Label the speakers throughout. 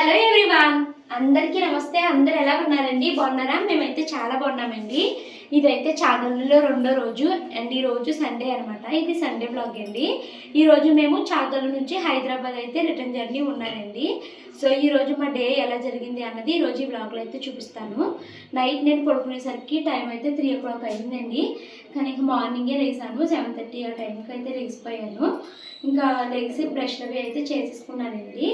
Speaker 1: Hello everyone. అందరికీ నమస్తే. అందరు ఎలా ఉన్నారండి? బాగున్నారా? మేమైతే చాలా బాగున్నామండి. ఇదైతే చాగల్లులో రెండో రోజు. అండ్ ఈ రోజు సండే అనమాట ఇది సండే బ్లాగ్ అండి. ఈరోజు మేము చాగల్లు నుంచి హైదరాబాద్ అయితే రిటర్న్ జర్నీ ఉన్నారండి. సో ఈ రోజు మా డే ఎలా జరిగింది అన్నది ఈరోజు ఈ బ్లాగ్లో అయితే చూపిస్తాను. నైట్ నేను పడుకునేసరికి టైం అయితే త్రీ ఓ క్లాక్ అయిందండి. కానీ ఇంకా మార్నింగే లేసాను. సెవెన్ థర్టీ ఆ టైంకి అయితే లేచిపోయాను. ఇంకా లేచి బ్రష్ అవి అయితే చేసేసుకున్నానండి.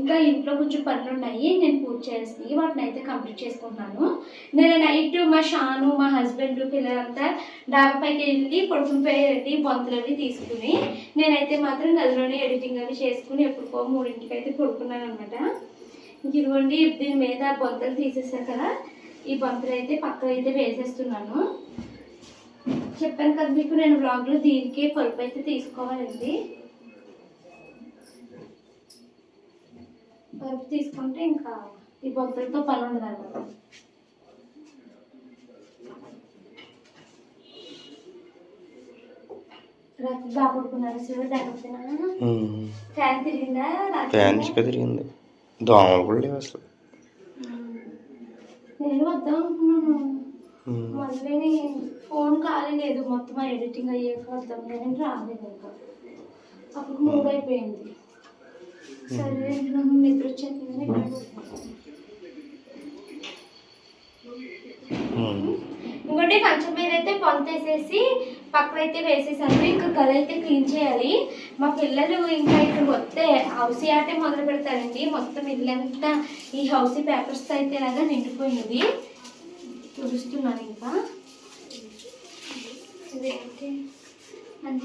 Speaker 1: ఇంకా ఇంట్లో కొంచెం పనులు ఉన్నాయి నేను పూర్తి చేసి వాటిని అయితే కంప్లీట్ చేసుకుంటున్నాను నేను నైట్ మా షాను మా హస్బెండ్ పిల్లలంతా డాబా పైకి వెళ్ళి పడుకుని పోయారండి అవి తీసుకుని. నేనైతే మాత్రం గదిలోనే ఎడిటింగ్ అవి చేసుకుని ఎప్పుడుకో మూడింటికి అయితే పడుకున్నాను అనమాట ఇదిగోండి దీని మీద బొంతలు తీసేసారు కదా ఈ బొంతలు అయితే పక్కన అయితే వేసేస్తున్నాను. చెప్పాను కదా మీకు నేను బ్లాగ్లో దీనికి పలుపు అయితే తీసుకోవాలండి. పరుపు తీసుకుంటే ఇంకా ఈ బొబ్బలతో పని ఉండదు అనమాట తిరిగిందా?
Speaker 2: దోమలు కూడా లేవు అసలు.
Speaker 1: నేను వద్దాం అనుకున్నాను. మళ్ళీ ఫోన్ ఖాళీ లేదు. మొత్తం ఎడిటింగ్ అయ్యాక వద్దాం. నేను రాలేదు ఇంకా. అప్పుడు మూడు అయిపోయింది. సరే నాకు నిద్ర. ఇంకోటి మంచం మీద అయితే పొంత వేసేసి పక్కన అయితే వేసేసాను. ఇంకా గది అయితే క్లీన్ చేయాలి. మా పిల్లలు ఇంకా ఇక్కడ వస్తే హౌసీ ఆటే మొదలు పెడతారండి. మొత్తం ఇల్లంతా ఈ హౌసీ పేపర్స్ అయితే ఇలాగా నిండిపోయింది తుడుస్తున్నాను ఇంకా. ఇదేంటి? అని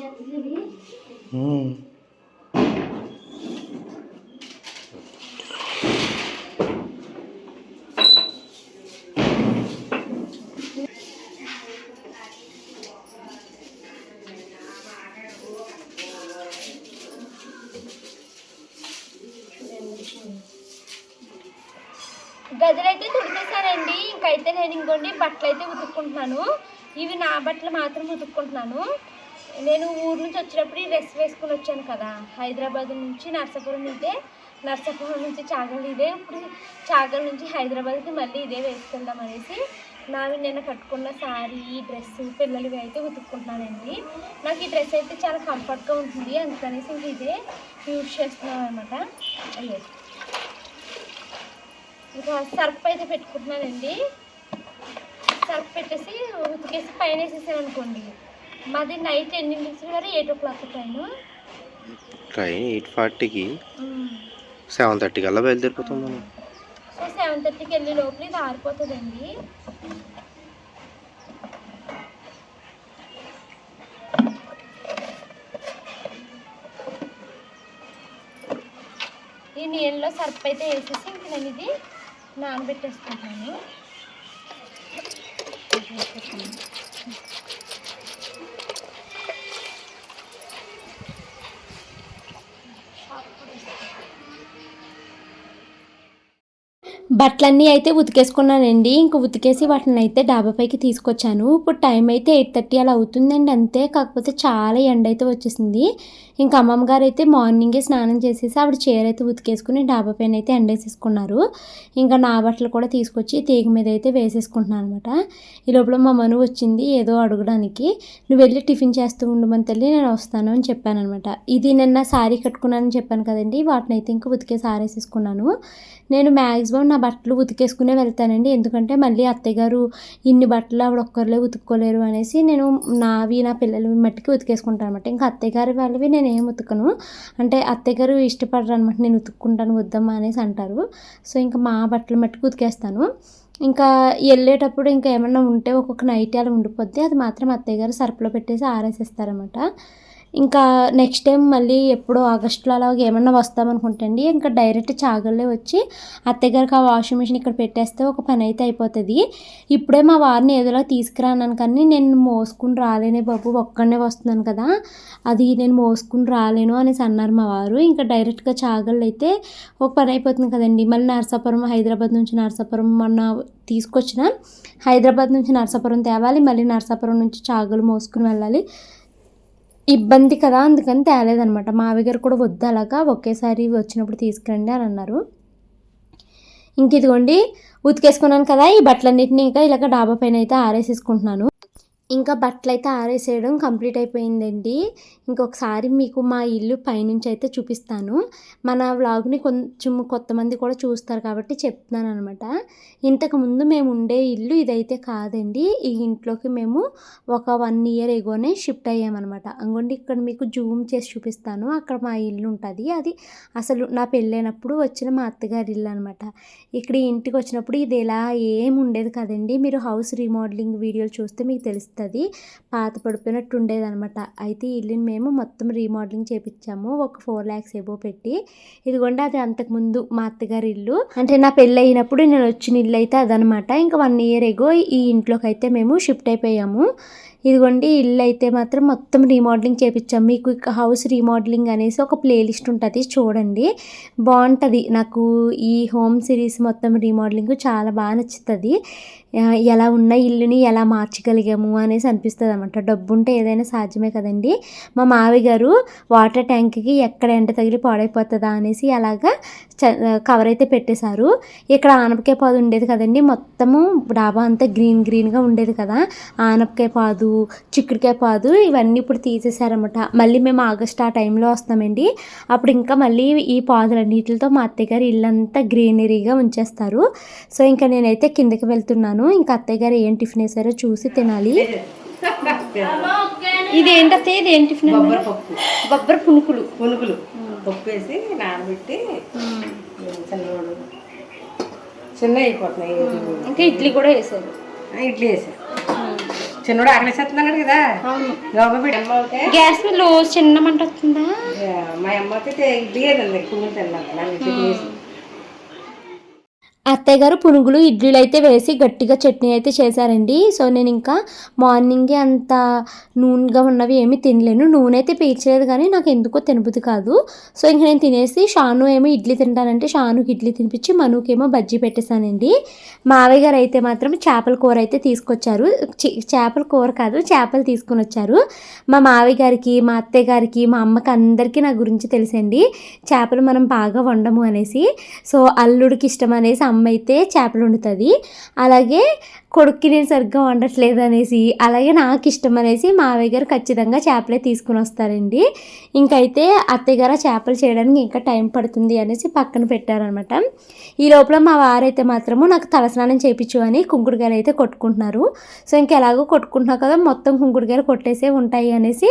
Speaker 1: ఇంకైతే బట్టలు అయితే ఉతుక్కుంటున్నాను. ఇవి నా బట్టలు మాత్రం ఉతుక్కుంటున్నాను. నేను ఊరు నుంచి వచ్చేటప్పుడు ఈ డ్రెస్ వేసుకుని వచ్చాను కదా. హైదరాబాద్ నుంచి నర్సాపురం ఇదే నర్సాపురం నుంచి చాగల్ ఇదే ఇప్పుడు చాగల్ నుంచి హైదరాబాద్కి మళ్ళీ ఇదే వేసుకుందాం అనేసి నావి నేను కట్టుకున్న శారీ డ్రెస్ పిల్లలవి అయితే ఉతుక్కుంటున్నానండి. నాకు ఈ డ్రెస్ అయితే చాలా కంఫర్ట్గా ఉంటుంది. అందుకనేసి ఇంక ఇదే యూజ్ చేస్తున్నాను అనమాట అయ్యే. ఇంకా సర్ఫ్ అయితే పెట్టుకుంటున్నానండి. సర్ఫ్ పెట్టేసి ఉతికేసి పైన వేసేసాను అనుకోండి. మాది నైట్ ఎన్నింటికి వరకు eight o'clock time
Speaker 2: train eight ఫార్టీకి? సెవెన్ థర్టీ కల్లా బయలుదేరిపోతాం మనం.
Speaker 1: సో సెవెన్ థర్టీకి వెళ్ళే లోపల ఇది ఆరిపోతుందండి. ఈ నీళ్ళలో సర్ఫ్ అయితే వేసేసి ఇంక నేను ఇది నానబెట్టేసుకుంటాను. బట్టలన్నీ అయితే ఉతికేసుకున్నానండి. ఇంక ఉతికేసి వాటిని అయితే డాబా పైకి తీసుకొచ్చాను. ఇప్పుడు టైం అయితే ఎయిట్ థర్టీ అలా అవుతుందండి. అంతే. కాకపోతే చాలా ఎండ అయితే వచ్చేసింది. ఇంకా అమ్మమ్మ గారు అయితే మార్నింగే స్నానం చేసేసి ఆవిడ చీర అయితే ఉతికేసుకుని డాబా పైన అయితే ఎండేసేసుకున్నారు. ఇంకా నా బట్టలు కూడా తీసుకొచ్చి తీగ మీద అయితే వేసేసుకుంటున్నాను అనమాట ఈ లోపల మా మను వచ్చింది ఏదో అడగడానికి. నువ్వు వెళ్ళి టిఫిన్ చేస్తూ ఉండమని తల్లి నేను వస్తాను అని చెప్పాను అనమాట ఇది నిన్న శారీ కట్టుకున్నానని చెప్పాను కదండి. వాటిని అయితే ఇంకా ఉతికేసి ఆరేసేసుకున్నాను నేను మ్యాక్సిమం నా బట్టలు ఉతికేసుకునే వెళ్తానండి. ఎందుకంటే మళ్ళీ అత్తయ్య గారు ఇన్ని బట్టలు ఆవిడ ఒక్కరులే ఉతుక్కోలేరు అనేసి నేను నావి నా పిల్లలు మట్టికి ఉతికేసుకుంటాను అనమాట ఇంకా అత్తయ్య గారి వాళ్ళవి నేను ఏం ఉతకను. అంటే అత్తయ్య గారు ఇష్టపడరు అనమాట నేను ఉతుక్కుంటాను వద్దమ్మా అనేసి అంటారు. సో ఇంకా మా బట్టలు మట్టుకు ఉతికేస్తాను. ఇంకా వెళ్ళేటప్పుడు ఇంకా ఏమన్నా ఉంటే ఒక్కొక్క నైట్ అలా ఉండిపోద్ది. అది మాత్రం అత్తయ్య గారు సర్పులో పెట్టేసి ఆరేసేస్తారనమాట. ఇంకా నెక్స్ట్ టైం మళ్ళీ ఎప్పుడో ఆగస్టులో అలాగే ఏమన్నా వస్తామనుకుంటండి. ఇంకా డైరెక్ట్ చాగల్లే వచ్చి అత్తయ్య గారికి ఆ వాషింగ్ మిషన్ ఇక్కడ పెట్టేస్తే ఒక పని అయితే అయిపోతుంది. ఇప్పుడే మా వారిని ఏదోలా తీసుకురానాను కానీ నేను మోసుకుని రాలేనే బాబు ఒక్కడనే వస్తున్నాను కదా. అది నేను మోసుకుని రాలేను అనేసి అన్నారు మా వారు. ఇంకా డైరెక్ట్గా చాగళ్ళు అయితే ఒక పని అయిపోతుంది కదండి. మళ్ళీ నరసాపురం హైదరాబాద్ నుంచి నరసాపురం మొన్న తీసుకొచ్చిన హైదరాబాద్ నుంచి నరసాపురం తేవాలి మళ్ళీ నరసాపురం నుంచి చాగలు మోసుకుని వెళ్ళాలి. ఇబ్బంది కదా అందుకని తేలేదనమాట. మావి గారు కూడా వద్దు అలాగా ఒకేసారి వచ్చినప్పుడు తీసుకురండి అని అన్నారు. ఇంక ఇదిగోండి ఉతికేసుకున్నాను కదా ఈ బట్టలన్నిటిని ఇంకా ఇలాగ డాబా పైన అయితే ఆరేసేసుకుంటున్నాను. ఇంకా బట్టలు అయితే ఆరేసేయడం కంప్లీట్ అయిపోయిందండి. ఇంకొకసారి మీకు మా ఇల్లు పైనుంచి అయితే చూపిస్తాను. మన వ్లాగ్ని కొంచెం కొంతమంది కూడా చూస్తారు కాబట్టి చెప్తున్నాను అనమాట ఇంతకుముందు మేము ఉండే ఇల్లు ఇదైతే కాదండి. ఈ ఇంట్లోకి మేము ఒక వన్ ఇయర్ ఎగోనే షిఫ్ట్ అయ్యామన్నమాట. అంగండి ఇక్కడ మీకు జూమ్ చేసి చూపిస్తాను. అక్కడ మా ఇల్లు ఉంటుంది. అది అసలు నా పెళ్ళైనప్పుడు వచ్చిన మా అత్తగారి ఇల్లు అనమాట ఇక్కడ ఇంటికి వచ్చినప్పుడు ఇది ఎలా ఏం ఉండేది కదండి? మీరు హౌస్ రీమోడలింగ్ వీడియోలు చూస్తే మీకు తెలుస్తుంది. పాత పడిపోయినట్టు ఉండేది అనమాట అయితే ఇల్లుని మేము మొత్తం రీమోడలింగ్ చేపించాము ఒక ఫోర్ ల్యాక్స్ ఏవో పెట్టి. ఇదిగోండి అది అంతకుముందు మా అత్తగారి ఇల్లు. అంటే నా పెళ్ళి అయినప్పుడు నేను వచ్చిన ఇల్లు అయితే అదనమాట. ఇంకా వన్ ఇయర్ ఎగో ఈ ఇంట్లోకి అయితే మేము షిఫ్ట్ అయిపోయాము. ఇదిగోండి ఇల్లు అయితే మాత్రం మొత్తం రీమోడలింగ్ చేపించాం మీకు ఇక హౌస్ రీమోడలింగ్ అనేసి ఒక ప్లేలిస్ట్ ఉంటుంది చూడండి. బాగుంటుంది నాకు ఈ హోమ్ సిరీస్ మొత్తం రీమోడలింగ్ చాలా బాగా నచ్చుతుంది. ఎలా ఉన్న ఇల్లుని ఎలా మార్చగలిగాము అనేసి అనిపిస్తుంది అనమాట డబ్బు ఉంటే ఏదైనా సాధ్యమే కదండి. మా మావి గారు వాటర్ ట్యాంక్కి ఎక్కడ ఎండ తగిలి పాడైపోతుందా అనేసి అలాగా చ- కవర్ అయితే పెట్టేశారు. ఇక్కడ ఆనపకాయ పాదు ఉండేది కదండి. మొత్తము డాబా అంతా గ్రీన్ గ్రీన్గా ఉండేది కదా. ఆనపకాయ పాదు చిక్కుడుకాయ పాదు ఇవన్నీ ఇప్పుడు తీసేశారన్నమాట. మళ్ళీ మేము ఆగస్ట్ ఆ టైంలో వస్తామండి. అప్పుడు ఇంకా మళ్ళీ ఈ పాదులన్నిటితో మా అత్తయ్య గారు ఇల్లంతా గ్రీనరీగా ఉంచేస్తారు. సో ఇంకా నేనైతే కిందకి వెళ్తున్నాను. ఇంకా అత్తయ్య గారు ఏం టిఫిన్ వేసారో చూసి తినాలి. ఇది ఇది ఏం టిఫిన్
Speaker 3: బొబ్బరి పప్పు.
Speaker 1: బొబ్బరి పునుకులు.
Speaker 3: పునుగులు పప్పు వేసి నానబెట్టి చిన్నవాడు చిన్న అయిపోతున్నాయి ఇడ్లీ.
Speaker 1: ఇంకా ఇడ్లీ కూడా వేసారు.
Speaker 3: ఇడ్లీ వేసా చిన్నవాడు ఆకలిసేస్తున్నాడు కదా.
Speaker 1: గ్యాస్ మీద లో చిన్న మంట వస్తుందా?
Speaker 3: మా అమ్మ అయితే ఇడ్లీ ఏదండి పునుగులు తిన్నాను వేసి
Speaker 1: అత్తయ్య గారు పునుగులు ఇడ్లీలు అయితే వేసి గట్టిగా చట్నీ అయితే చేశారండి. సో నేను ఇంకా మార్నింగే అంత నూనెగా ఉన్నవి ఏమీ తినలేను. నూనె అయితే పీల్చలేదు కానీ నాకు ఎందుకో తినబుద్ధి కాదు. సో ఇంక నేను తినేసి షాను ఏమో ఇడ్లీ తింటానంటే షానుకి ఇడ్లీ తినిపించి మనుకేమో బజ్జీ పెట్టేశానండి. మావయ్య గారు అయితే మాత్రం చేపల కూర అయితే తీసుకొచ్చారు. చేపల కూర కాదు చేపలు తీసుకుని వచ్చారు. మా మావయ్య గారికి మా అత్తయ్య గారికి మా అమ్మకి అందరికీ నా గురించి తెలుసండి. చేపలు మనం బాగా వండము అనేసి. సో అల్లుడికి ఇష్టం అనేసి అమ్మ అయితే చేపలు వండుతుంది అలాగే కొడుక్కి నేను సరిగ్గా వండట్లేదు అనేసి అలాగే నాకు ఇష్టం అనేసి మావయ్య గారు ఖచ్చితంగా చేపలే తీసుకుని వస్తారండి. ఇంకైతే అత్తయ్య గారు చేపలు చేయడానికి ఇంకా టైం పడుతుంది అనేసి పక్కన పెట్టారనమాట. ఈ లోపల మా వారైతే మాత్రము నాకు తలస్నానం చేయించు అని కుంకుడుకాయలు అయితే కొట్టుకుంటున్నారు. సో ఇంక ఎలాగో కొట్టుకుంటున్నావు కదా మొత్తం కుంకుడుకాయలు కొట్టేసే ఉంటాయి అనేసి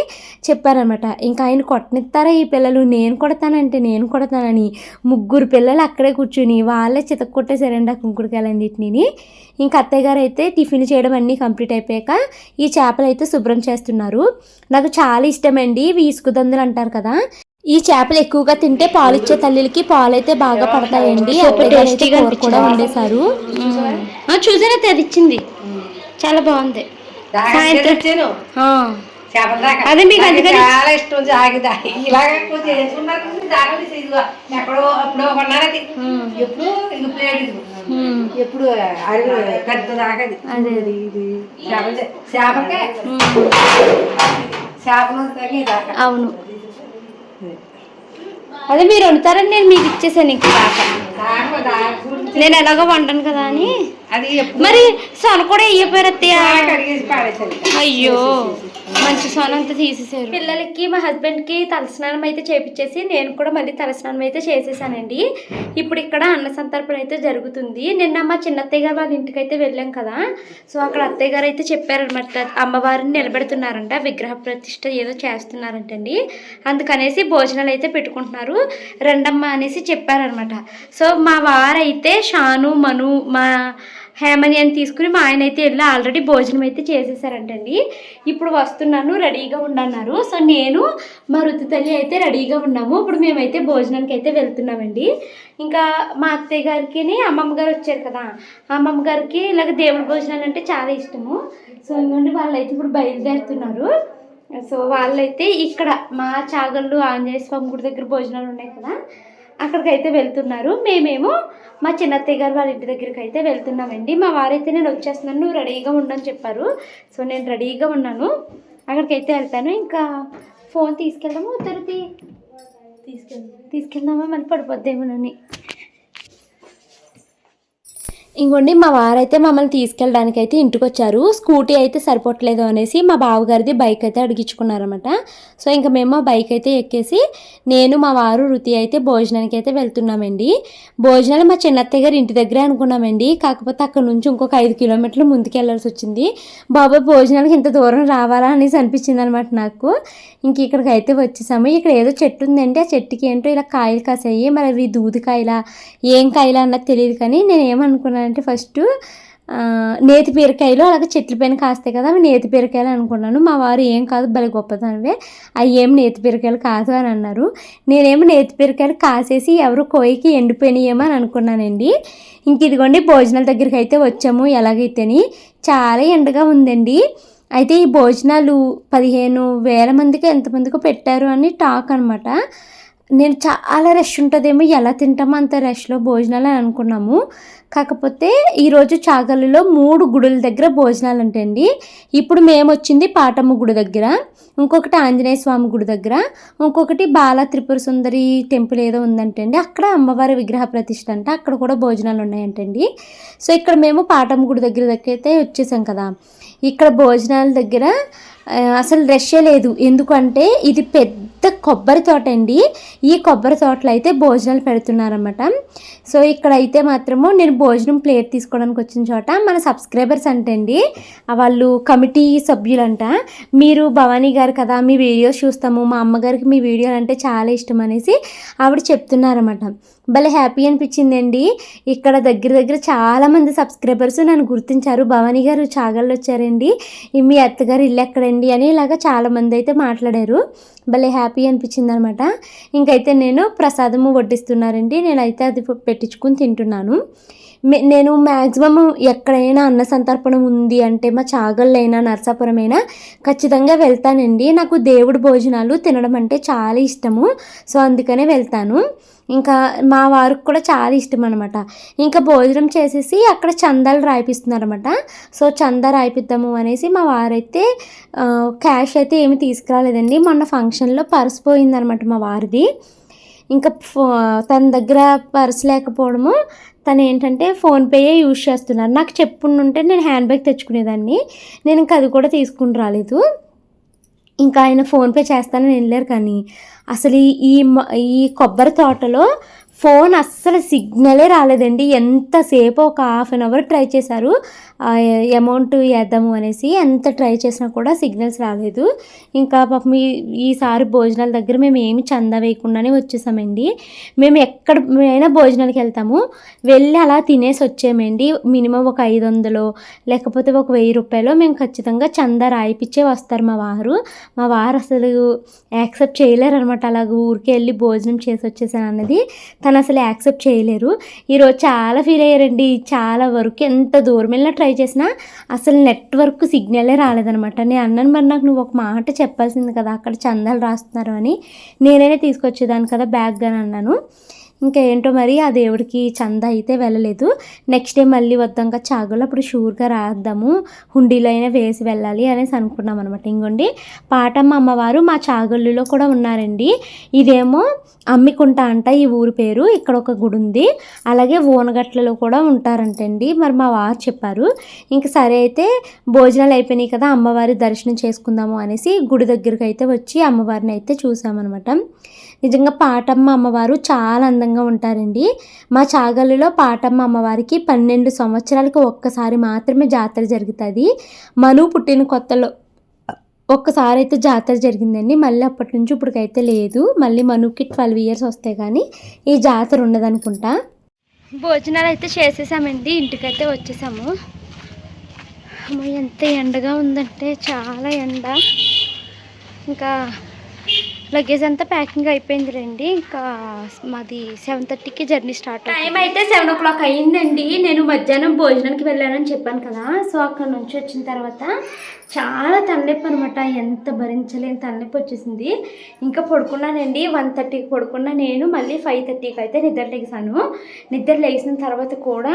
Speaker 1: చెప్పారనమాట. ఇంకా ఆయన కొట్టనిస్తారా ఈ పిల్లలు? నేను కొడతానంటే నేను కొడతానని ముగ్గురు పిల్లలు అక్కడే కూర్చుని వాళ్ళే చితక కొట్టేశారండి ఆ కుంకుడుకాయలన్నిటిని ఇంకా అత్తయ్య గారు అయితే టిఫిన్ చేయడం అన్నీ కంప్లీట్ అయిపోయాక ఈ చేపలు అయితే శుభ్రం చేస్తున్నారు. నాకు చాలా ఇష్టమండి ఇవి ఇసుకుదందులు అంటారు కదా. ఈ చేపలు ఎక్కువగా తింటే పాలిచ్చే తల్లికి పాలు అయితే బాగా పడతాయండి. కూడా వండేశారు. చూసారా తెరిచింది చాలా బాగుంది.
Speaker 3: సాయంత్రం
Speaker 1: అదే మీకు అందుకని-
Speaker 3: చాలా ఇష్టం ఇలాగ చేసుకున్నారు జాగ్రత్త చేసి ఇదిగో ఎక్కడో అప్పుడో కొన్నారది ఎప్పుడు ఇది ప్లేట్ ఇది ఎప్పుడు అరుగు పెద్ద దాకది
Speaker 1: అదే.
Speaker 3: ఇది చేపల చేపలకే. చేపలు ఉంటాయి దాకా.
Speaker 1: అవును. అదే మీరు వండుతారని నేను మీకు ఇచ్చేసాను ఇంక నేను ఎలాగో వండను కదా అని. మరి సొన కూడా
Speaker 3: పాడేసాను
Speaker 1: అయ్యో. మంచి సొన అంతా తీసేసారు పిల్లలకి మా హస్బెండ్కి తలస్నానం అయితే చేపించేసి నేను కూడా మళ్ళీ తలస్నానం అయితే చేసేసానండి. ఇప్పుడు ఇక్కడ అన్న సంతర్పణ అయితే జరుగుతుంది. నిన్న మా చిన్నత్తయ్య గారు వాళ్ళ ఇంటికి అయితే వెళ్ళాం కదా. సో అక్కడ అత్తయ్య గారు అయితే చెప్పారనమాట అమ్మవారిని నిలబెడుతున్నారంట విగ్రహ ప్రతిష్ట ఏదో చేస్తున్నారంటండి. అందుకనేసి భోజనాలు అయితే పెట్టుకుంటున్నారు. రెండమ్మ అనేసి చెప్పారనమాట సో మా వారైతే షాను మను మా హేమని అని తీసుకుని మా ఆయన అయితే వెళ్ళి ఆల్రెడీ భోజనం అయితే చేసేసారంటండి. ఇప్పుడు వస్తున్నాను రెడీగా ఉండన్నారు. సో నేను మా రుతు తల్లి అయితే రెడీగా ఉన్నాము. ఇప్పుడు మేమైతే భోజనానికి అయితే వెళ్తున్నామండి. ఇంకా మా అత్తయ్య గారికి అమ్మమ్మ గారు వచ్చారు కదా. అమ్మమ్మ గారికి ఇలాగ దేవుడి భోజనాలు అంటే చాలా ఇష్టము. సో వాళ్ళు వాళ్ళైతే ఇప్పుడు బయలుదేరుతున్నారు. సో వాళ్ళైతే ఇక్కడ మా చాగళ్ళు ఆంజనేయ స్వామి గుడి దగ్గర భోజనాలు ఉన్నాయి కదా. అక్కడికైతే వెళ్తున్నారు. మేమేమో మా చిన్నత్తయ్య గారు వాళ్ళ ఇంటి దగ్గరికి అయితే వెళ్తున్నామండి. మా వారైతే నేను వచ్చేస్తున్నాను. నువ్వు రెడీగా ఉండని చెప్పారు. సో నేను రెడీగా ఉన్నాను. అక్కడికైతే వెళ్తాను. ఇంకా ఫోన్ తీసుకెళ్దాము తీసుకెళ్దాం. తీసుకెళ్దామా? మళ్ళీ పడిపోద్దేమోనని. ఇంకోండి మా వారైతే మమ్మల్ని తీసుకెళ్ళడానికి అయితే ఇంటికి వచ్చారు స్కూటీ అయితే సరిపోవట్లేదు అనేసి మా బావగారిది బైక్ అయితే అడిగించుకున్నారన్నమాట సో ఇంకా మేము ఆ బైక్ అయితే ఎక్కేసి నేను మా వారు రుతి అయితే భోజనానికి అయితే వెళ్తున్నామండి. భోజనాలు మా చిన్నత్తయ్య గారి ఇంటి దగ్గరే అనుకున్నామండి. కాకపోతే అక్కడ నుంచి ఇంకొక ఐదు కిలోమీటర్లు ముందుకు వెళ్ళాల్సి వచ్చింది బాబా భోజనానికి ఇంత దూరం రావాలా అనేసి అనిపించింది అనమాట నాకు. ఇంక ఇక్కడికి అయితే వచ్చేసాము. ఇక్కడ ఏదో చెట్టు ఉందండి. ఆ చెట్టుకి ఏంటో ఇలా కాయలు కాసాయి. మరి అవి దూదికాయలా ఏం కాయలా అన్నది తెలియదు కానీ నేను ఏమనుకున్నాను ఏమనుకున్నానంటే ఫస్ట్ నేతి బీరకాయలు అలాగే చెట్ల పైన కాస్తాయి కదా అవి నేతి బీరకాయలు అనుకున్నాను. మా వారు ఏం కాదు భలే గొప్పదనవే అవి ఏం నేతి బీరకాయలు కాదు అని అన్నారు. నేనేమో నేతి బీరకాయలు కాసేసి ఎవరు కోయికి ఎండిపోయినాయేమో అని అనుకున్నానండి. ఇంక ఇదిగోండి భోజనాల దగ్గరికి అయితే వచ్చాము ఎలాగైతేని. చాలా ఎండగా ఉందండి. అయితే ఈ భోజనాలు పదిహేను వేల మందికి ఎంతమందికి పెట్టారు అని టాక్ అనమాట నేను చాలా రష్ ఉంటుందేమో ఎలా తింటామో అంత రష్లో భోజనాలు అని అనుకున్నాము. కాకపోతే ఈరోజు చాగలిలో మూడు గుడుల దగ్గర భోజనాలు ఉంటాయండి ఇప్పుడు మేము వచ్చింది పాటమ్మ గుడి దగ్గర ఇంకొకటి ఆంజనేయ స్వామి గుడి దగ్గర ఇంకొకటి బాల త్రిపుర సుందరి టెంపుల్ ఏదో ఉందంటండి. అక్కడ అమ్మవారి విగ్రహ ప్రతిష్ట అంట అక్కడ కూడా భోజనాలు ఉన్నాయంటండి. సో ఇక్కడ మేము పాటమ్మ గుడి దగ్గర దగ్గర అయితే వచ్చేసాం కదా. ఇక్కడ భోజనాల దగ్గర అసలు రష్యే లేదు. ఎందుకంటే ఇది పెద్ద కొబ్బరి తోట అండి. ఈ కొబ్బరి తోటలో అయితే భోజనాలు పెడుతున్నారన్నమాట. సో ఇక్కడైతే మాత్రము నేను భోజనం ప్లేట్ తీసుకోవడానికి వచ్చిన చోట మన సబ్స్క్రైబర్స్ అంటండి. అండి వాళ్ళు కమిటీ సభ్యులంట. మీరు భవానీ గారు కదా మీ వీడియోస్ చూస్తాము మా అమ్మగారికి మీ వీడియోలు అంటే చాలా ఇష్టం అనేసి ఆవిడ చెప్తున్నారన్నమాట. భలే హ్యాపీ అనిపించిందండి. ఇక్కడ దగ్గర దగ్గర చాలామంది సబ్స్క్రైబర్స్ నన్ను గుర్తించారు. భవానీ గారు చాగళ్ళు వచ్చారండి. మీ అత్తగారు ఇల్లు ఎక్కడండి అని ఇలాగా చాలా మంది అయితే మాట్లాడారు. భలే హ్యాపీ అనిపించింది అనమాట ఇంకైతే నేను ప్రసాదము వడ్డిస్తున్నారండి. నేనైతే అది పెట్టించుకుని తింటున్నాను. నేను మ్యాక్సిమం ఎక్కడైనా అన్న సంతర్పణం ఉంది అంటే మా చాగళ్ళైనా నరసాపురం అయినా ఖచ్చితంగా వెళ్తానండి. నాకు దేవుడి భోజనాలు తినడం అంటే చాలా ఇష్టము. సో అందుకనే వెళ్తాను. ఇంకా మా వారికి కూడా చాలా ఇష్టం అనమాట ఇంకా భోజనం చేసేసి అక్కడ చందాలు రాయిపిస్తున్నారనమాట సో చందా రాయిపిద్దాము అనేసి మా వారైతే క్యాష్ అయితే ఏమి తీసుకురాలేదండి. మొన్న ఫంక్షన్లో పర్స్ పోయిందనమాట మా వారిది. ఇంకా ఫో తన దగ్గర పర్స్ లేకపోవడము తను ఏంటంటే ఫోన్పేయే యూజ్ చేస్తున్నారు. నాకు చెప్పుండుంటే నేను హ్యాండ్ బ్యాగ్ తెచ్చుకునేదాన్ని. నేను ఇంకా అది కూడా తీసుకుని రాలేదు. ఇంకా ఆయన ఫోన్పే చేస్తానని వెళ్ళారు కానీ అసలు ఈ- ఈ మ- ఈ కొబ్బరి తోటలో ఫోన్ అస్సలు సిగ్నలే రాలేదండి. ఎంతసేపు ఒక హాఫ్ అన్ అవర్ ట్రై చేశారు. అమౌంట్ వేద్దాము అనేసి ఎంత ట్రై చేసినా కూడా సిగ్నల్స్ రాలేదు. ఇంకా పాపం ఈ ఈసారి భోజనాల దగ్గర మేము ఏమి చందా వేయకుండానే వచ్చేసామండి. మేము ఎక్కడ అయినా భోజనాలకు వెళ్తాము. వెళ్ళి అలా తినేసి వచ్చామండి. మినిమం ఒక ఐదు వందలు లేకపోతే ఒక వెయ్యి రూపాయలు మేము ఖచ్చితంగా చందా రాయిపిచ్చే వస్తారు మా వారు. మా వారు అసలు యాక్సెప్ట్ చేయలేరు అనమాట అలాగ ఊరికే వెళ్ళి భోజనం చేసి వచ్చేసాను అన్నది. తను అసలు యాక్సెప్ట్ చేయలేరు. ఈరోజు చాలా ఫీల్ అయ్యారండి. చాలా వరకు ఎంత దూరం వెళ్ళినా ట్రై చేసినా అసలు నెట్వర్క్ సిగ్నలే రాలేదనమాట నేను అన్నాను మరి నాకు నువ్వు ఒక మాట చెప్పాల్సింది కదా అక్కడ చందాలు రాస్తున్నారు అని. నేనైనా తీసుకొచ్చేదాన్ని కదా బ్యాగ్ అని అన్నాను. ఇంకా ఏంటో మరి ఆ దేవుడికి చందా అయితే వెళ్ళలేదు. నెక్స్ట్ డే మళ్ళీ వద్దాం వద్దాక చాగులు అప్పుడు షూర్గా రాద్దాము హుండీలో అయినా వేసి వెళ్ళాలి అనేసి అనుకున్నాం అనమాట ఇంకోండి పాటమ్మ అమ్మవారు మా చాగళ్ళులో కూడా ఉన్నారండి. ఇదేమో అమ్మికుంట అంట ఈ ఊరి పేరు ఇక్కడ ఒక గుడి ఉంది. అలాగే ఓనగట్లలో కూడా ఉంటారంటండి. మరి మా వారు చెప్పారు. ఇంకా సరే అయితే భోజనాలు అయిపోయినాయి కదా అమ్మవారి దర్శనం చేసుకుందాము అనేసి గుడి దగ్గరికి అయితే వచ్చి అమ్మవారిని అయితే చూసామన్నమాట. నిజంగా పాటమ్మ అమ్మవారు చాలా అందంగా ఉంటారండి. మా చాగలిలో పాటమ్మ అమ్మవారికి పన్నెండు సంవత్సరాలకు ఒక్కసారి మాత్రమే జాతర జరుగుతుంది. మను పుట్టిన కొత్తలో ఒక్కసారి అయితే జాతర జరిగిందండి. మళ్ళీ అప్పటి నుంచి ఇప్పటికైతే లేదు. మళ్ళీ మనుకి ట్వెల్వ్ ఇయర్స్ వస్తాయి కానీ ఈ జాతర ఉండదనుకుంటా. భోజనాలు అయితే చేసేసామండి. ఇంటికైతే వచ్చేసాము. ఎంత ఎండగా ఉందంటే చాలా ఎండ. ఇంకా లగేజ్ అంతా ప్యాకింగ్ అయిపోయింది రండి ఇంకా మాది సెవెన్ థర్టీకి జర్నీ స్టార్ట్ టైం అయితే సెవెన్ ఓ క్లాక్ అయ్యిందండి. నేను మధ్యాహ్నం భోజనానికి వెళ్ళానని చెప్పాను కదా. సో అక్కడ నుంచి వచ్చిన తర్వాత చాలా తలనొప్పి అనమాట ఎంత భరించలేని తలనొప్పి వచ్చేసింది. ఇంకా పడుకున్నానండి. వన్ థర్టీకి పడుకున్నా నేను. మళ్ళీ ఫైవ్ థర్టీకి అయితే నిద్ర లేసాను నిద్ర లేచిన తర్వాత కూడా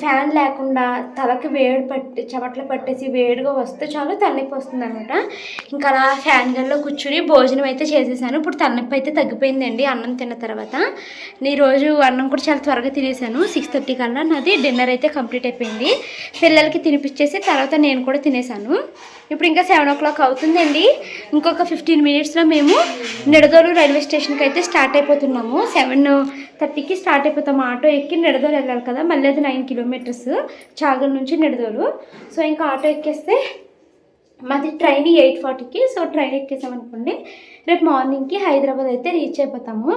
Speaker 1: ఫ్యాన్ లేకుండా తలకి వేడి పట్టి చెమటలు పట్టేసి వేడిగా వస్తే చాలు తలనొప్పి వస్తుంది అనమాట ఇంకా అలా ఫ్యాన్ గల్లో కూర్చుని భోజనం అయితే చేసేసాను. ఇప్పుడు తలనొప్పి అయితే తగ్గిపోయిందండి అన్నం తిన్న తర్వాత. నేను ఈరోజు అన్నం కూడా చాలా త్వరగా తినేసాను. సిక్స్ థర్టీ కల్లా నాది డిన్నర్ అయితే కంప్లీట్ అయిపోయింది. పిల్లలకి తినిపించేసి తర్వాత నేను కూడా తినేసాను. ఇప్పుడు ఇంకా సెవెన్ ఓ క్లాక్ అవుతుందండి. ఇంకొక ఫిఫ్టీన్ మినిట్స్లో మేము నిడదోలు రైల్వే స్టేషన్కి అయితే స్టార్ట్ అయిపోతున్నాము. సెవెన్ థర్టీకి స్టార్ట్ అయిపోతాము. ఆటో ఎక్కి నిడదోలు వెళ్ళాలి కదా. మళ్ళీ అది నైన్ కిలోమీటర్స్ చాగల్ నుంచి నిడదోలు. సో ఇంకా ఆటో ఎక్కేస్తే మాది ట్రైన్ ఎయిట్ ఫార్టీకి. సో ట్రైన్ ఎక్కేసామనుకోండి రేపు మార్నింగ్కి హైదరాబాద్ అయితే రీచ్ అయిపోతాము.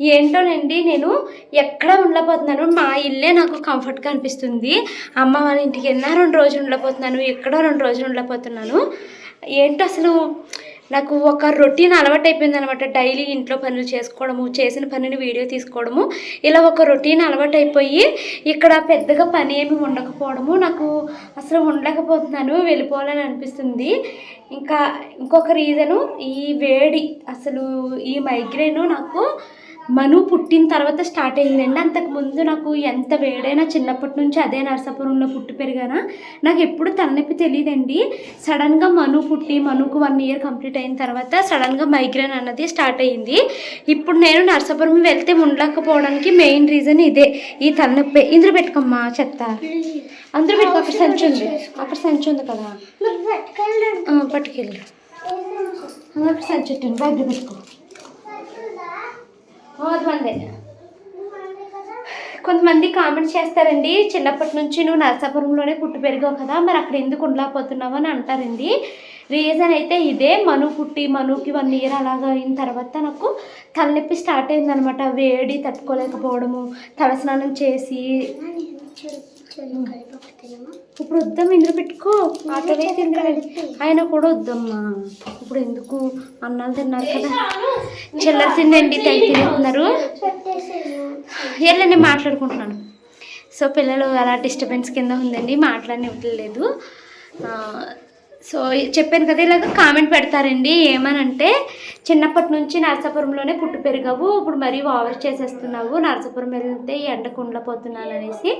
Speaker 1: ఏంటోనండి నేను ఎక్కడ ఉండలేకపోతున్నాను. మా ఇల్లే నాకు కంఫర్ట్గా అనిపిస్తుంది. అమ్మ వాళ్ళ ఇంటికి వెళ్ళినా రెండు రోజులు ఉండలేకపోతున్నాను. ఎక్కడో రెండు రోజులు ఉండలేకపోతున్నాను. ఏంటో అసలు నాకు ఒక రొటీన్ అలవాటు అయిపోయింది అనమాట డైలీ ఇంట్లో పనులు చేసుకోవడము చేసిన పనిని వీడియో తీసుకోవడము. ఇలా ఒక రొటీన్ అలవాటు అయిపోయి ఇక్కడ పెద్దగా పని ఏమి ఉండకపోవడము. నాకు అసలు ఉండలేకపోతున్నాను వెళ్ళిపోవాలని అనిపిస్తుంది. ఇంకా ఇంకొక రీజను ఈ వేడి. అసలు ఈ మైగ్రేను నాకు మను పుట్టిన తర్వాత స్టార్ట్ అయిందండి. అంతకుముందు నాకు ఎంత వేడైనా చిన్నప్పటి నుంచి అదే నరసాపురంలో పుట్టి పెరిగానా. నాకు ఎప్పుడు తలనొప్పి తెలియదండి సడన్గా మను పుట్టి మనుకు వన్ ఇయర్ కంప్లీట్ అయిన తర్వాత సడన్గా మైగ్రేన్ అన్నది స్టార్ట్ అయ్యింది. ఇప్పుడు నేను నరసాపురం వెళ్తే ఉండలేకపోవడానికి మెయిన్ రీజన్ ఇదే. ఈ తలనొప్పి. ఇందులో పెట్టుకోమ్మా చెత్త. అందులో పెట్టుకో అక్కడ సంచి ఉంది. అక్కడ సంచి ఉంది కదా. పట్టుకెళ్ళు. అక్కడ సంచి పెట్టుకో. అది మందే. కొంతమంది కామెంట్ చేస్తారండి చిన్నప్పటి నుంచి నువ్వు నరసాపురంలోనే పుట్టి పెరిగావు కదా మరి అక్కడ ఎందుకు ఉండలేకపోతున్నావు అని అంటారండి. రీజన్ అయితే ఇదే మను పుట్టి మనుకి వన్ ఇయర్ అలాగా అయిన తర్వాత నాకు తలనొప్పి స్టార్ట్ అయిందనమాట వేడి తట్టుకోలేకపోవడము తలస్నానం చేసి ఇప్పుడు వద్దాం ఇందులో పెట్టుకో. ఆటోలో తింటారు ఆయన కూడా వద్దమ్మా. ఇప్పుడు ఎందుకు? అన్నాలు తిన్నారు కదా. చిల్లర తిండండి తెగ తింటున్నారు. వెళ్ళండి మాట్లాడుకుంటున్నాను. సో పిల్లలు అలా డిస్టర్బెన్స్ కింద ఉందండి. మాట్లాడనివ్వట్లేదు. సో చెప్పాను కదా ఇలాగ కామెంట్ పెడతారండి. ఏమనంటే చిన్నప్పటి నుంచి నరసాపురంలోనే పుట్టి పెరిగావు ఇప్పుడు మరీ ఓవర్ చేసేస్తున్నావు నరసాపురం వెళ్తే ఎండకు ఉండలేకపోతున్నాను అనేసి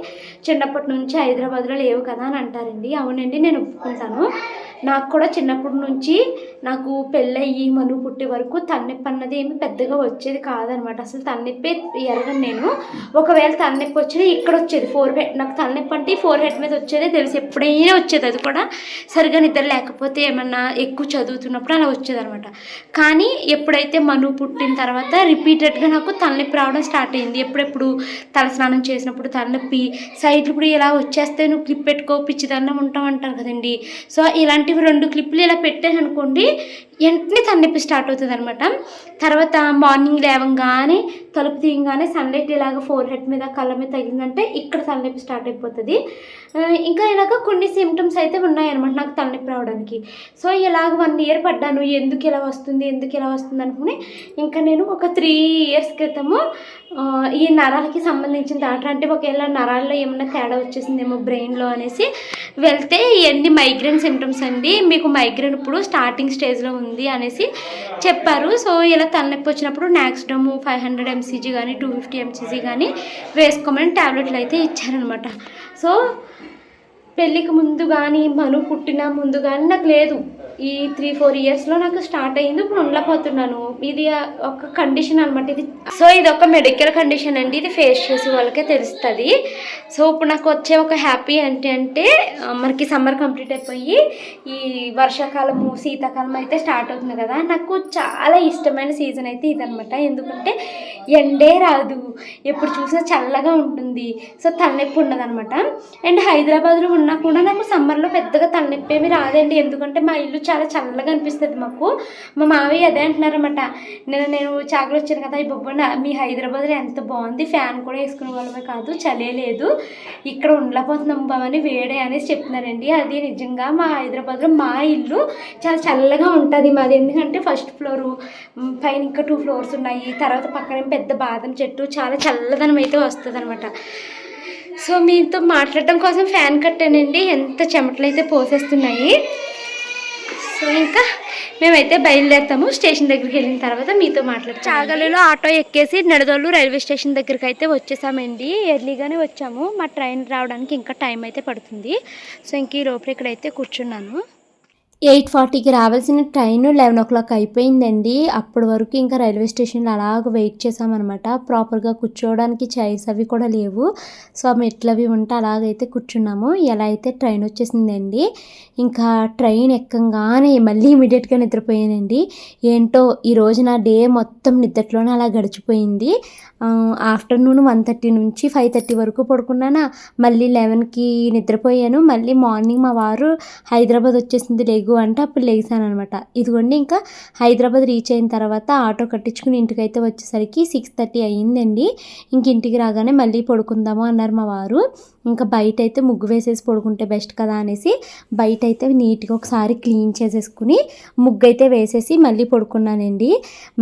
Speaker 1: చిన్నప్పటి నుంచి హైదరాబాద్లో లేవు కదా అని అంటారండి. అవునండి నేను ఒప్పుకుంటాను. నాకు కూడా చిన్నప్పటి నుంచి నాకు పెళ్ళయ్యి మనువు పుట్టే వరకు తన్నెప్పి అన్నది ఏమి పెద్దగా వచ్చేది కాదనమాట. అసలు తన్నెప్పి ఎరగను నేను. ఒకవేళ తలనొప్పి వచ్చినా ఇక్కడ వచ్చేది ఫోర్ హెడ్ నాకు తలనొప్పి అంటే ఫోర్ హెడ్ మీద వచ్చేదే తెలిసి. ఎప్పుడైనా వచ్చేది అది కూడా. సరిగా నిద్ర లేకపోతే ఏమన్నా ఎక్కువ చదువుతున్నప్పుడు అలా వచ్చేది అనమాట కానీ ఎప్పుడైతే మనువు పుట్టిన తర్వాత రిపీటెడ్గా నాకు తలనొప్పి రావడం స్టార్ట్ అయింది. ఎప్పుడెప్పుడు తలస్నానం చేసినప్పుడు తలనొప్పి సైడ్లు ఇప్పుడు ఇలా వచ్చేస్తే నువ్వు క్లిప్ పెట్టుకో పిచ్చిదన్నం ఉంటాం అంటారు కదండి. సో ఇలాంటివి రెండు క్లిప్లు ఇలా పెట్టాను అనుకోండి వెంటనే తలనొప్పి స్టార్ట్ అవుతుంది అనమాట తర్వాత మార్నింగ్ లేవంగానే తలుపు తీయంగానే సన్లైట్ ఇలాగ ఫోర్ హెడ్ మీద కళ్ళ మీద తగిలిందంటే ఇక్కడ తలనొప్పి స్టార్ట్ అయిపోతుంది. ఇంకా ఇలాగ కొన్ని సిమ్టమ్స్ అయితే ఉన్నాయన్నమాట నాకు తలనొప్పి రావడానికి. సో ఇలాగ వన్ ఇయర్ పడ్డాను. ఎందుకు ఇలా వస్తుంది ఎందుకు ఇలా వస్తుంది అనుకుని ఇంకా నేను ఒక త్రీ ఇయర్స్ క్రితము ఈ నరాలకి సంబంధించిన దాంట్లో అంటే ఒకవేళ నరాల్లో ఏమన్నా తేడా వచ్చేసిందేమో బ్రెయిన్లో అనేసి వెళ్తే ఇవన్నీ మైగ్రేన్ సిమ్టమ్స్ అండి. మీకు మైగ్రేన్ ఇప్పుడు స్టార్టింగ్ స్టేజ్లో ఉంది అనేసి చెప్పారు. సో ఇలా తలనొప్పి వచ్చినప్పుడు నాక్స్డమ్ ఫైవ్ హండ్రెడ్ ఎంసీజీ కానీ టూ ఫిఫ్టీ ఎంసీజీ కానీ వేసుకోమని ట్యాబ్లెట్లు అయితే ఇచ్చారనమాట సో పెళ్ళికి ముందు కానీ మను పుట్టిన ముందు కానీ నాకు లేదు. ఈ త్రీ ఫోర్ ఇయర్స్లో నాకు స్టార్ట్ అయింది ఇప్పుడు ఉండలేకపోతున్నాను. ఇది ఒక కండిషన్ అనమాట ఇది సో ఇది ఒక మెడికల్ కండిషన్ అండి. ఇది ఫేస్ చేసే వాళ్ళకే తెలుస్తుంది. సో ఇప్పుడు నాకు వచ్చే ఒక హ్యాపీ అంటే అంటే మనకి సమ్మర్ కంప్లీట్ అయిపోయి ఈ వర్షాకాలము శీతాకాలం అయితే స్టార్ట్ అవుతుంది కదా. నాకు చాలా ఇష్టమైన సీజన్ అయితే ఇదనమాట ఎందుకంటే ఎండే రాదు. ఎప్పుడు చూసినా చల్లగా ఉంటుంది. సో తలనొప్పి ఉండదు అనమాట అండ్ హైదరాబాద్లో ఉన్నా కూడా నాకు సమ్మర్లో పెద్దగా తలనొప్పి ఏమి రాదండి. ఎందుకంటే మా ఇల్లు చాలా చల్లగా అనిపిస్తుంది మాకు. మా మావయ్య అదే అంటున్నారన్నమాట. నేను నేను చాకలు వచ్చాను కదా ఈ బొబ్బ మీ హైదరాబాద్లో ఎంత బాగుంది? ఫ్యాన్ కూడా వేసుకునే వాళ్ళమే కాదు చలే లేదు. ఇక్కడ ఉండలేకపోతున్నాం బావని వేడే అనేసి చెప్తున్నారండి. అది నిజంగా మా హైదరాబాద్లో మా ఇల్లు చాలా చల్లగా ఉంటుంది మాది. ఎందుకంటే ఫస్ట్ ఫ్లోరు పైన ఇంకా టూ ఫ్లోర్స్ ఉన్నాయి. తర్వాత పక్కన పెద్ద బాదం చెట్టు చాలా చల్లదనం అయితే వస్తుంది అనమాట సో మీతో మాట్లాడటం కోసం ఫ్యాన్ కట్టానండి. ఎంత చెమటలు అయితే పోసేస్తున్నాయి. సో ఇంకా మేమైతే బయలుదేరుతాము. స్టేషన్ దగ్గరికి వెళ్ళిన తర్వాత మీతో మాట్లాడతాం చాగలిలో ఆటో ఎక్కేసి నడదోళ్ళు రైల్వే స్టేషన్ దగ్గరికి అయితే వచ్చేసామండి. ఎర్లీగానే వచ్చాము. మా ట్రైన్ రావడానికి ఇంకా టైం అయితే పడుతుంది. సో ఇంక ఈ లోపల ఇక్కడైతే కూర్చున్నాను. ఎయిట్ ఫార్టీకి రావాల్సిన ట్రైన్ లెవెన్ ఓ క్లాక్ అయిపోయిందండి. అప్పటి వరకు ఇంకా రైల్వే స్టేషన్లో అలాగ వెయిట్ చేసామన్నమాట ప్రాపర్గా కూర్చోవడానికి చైర్స్ అవి కూడా లేవు. సో ఆ మెట్లు అవి ఉంటే అలాగైతే కూర్చున్నాము. ఎలా అయితే ట్రైన్ వచ్చేసిందండి. ఇంకా ట్రైన్ ఎక్కంగానే మళ్ళీ ఇమీడియట్గా నిద్రపోయానండి. ఏంటో ఈ రోజు నా డే మొత్తం నిద్రలోనే అలా గడిచిపోయింది. ఆఫ్టర్నూన్ వన్ థర్టీ నుంచి ఫైవ్ థర్టీ వరకు పడుకున్నానా? మళ్ళీ లెవెన్కి నిద్రపోయాను. మళ్ళీ మార్నింగ్ మా వారు హైదరాబాద్ వచ్చేసింది లేగు అంటే అప్పుడు లేచాను అనమాట ఇదిగోండి ఇంకా హైదరాబాద్ రీచ్ అయిన తర్వాత ఆటో కట్టించుకుని ఇంటికైతే వచ్చేసరికి సిక్స్ థర్టీ అయ్యిందండి. ఇంక ఇంటికి రాగానే మళ్ళీ పడుకుందాము అన్నారు మా వారు. ఇంకా బయట అయితే ముగ్గు వేసేసి పడుకుంటే బెస్ట్ కదా అనేసి బయట అయితే నీట్గా ఒకసారి క్లీన్ చేసేసుకుని ముగ్గు అయితే వేసేసి మళ్ళీ పడుకున్నానండి.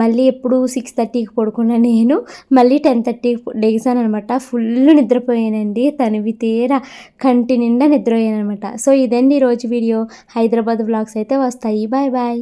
Speaker 1: మళ్ళీ ఎప్పుడు సిక్స్ థర్టీకి పడుకున్నా నేను. మళ్ళీ టెన్ థర్టీకి లేచాను అనమాట ఫుల్ నిద్రపోయానండి. తనివి తీరా కంటి నిండా నిద్రపోయాను అనమాట సో ఇదండి ఈరోజు వీడియో. హైదరాబాద్ బ్లాగ్స్ అయితే వస్తాయి. Bye bye.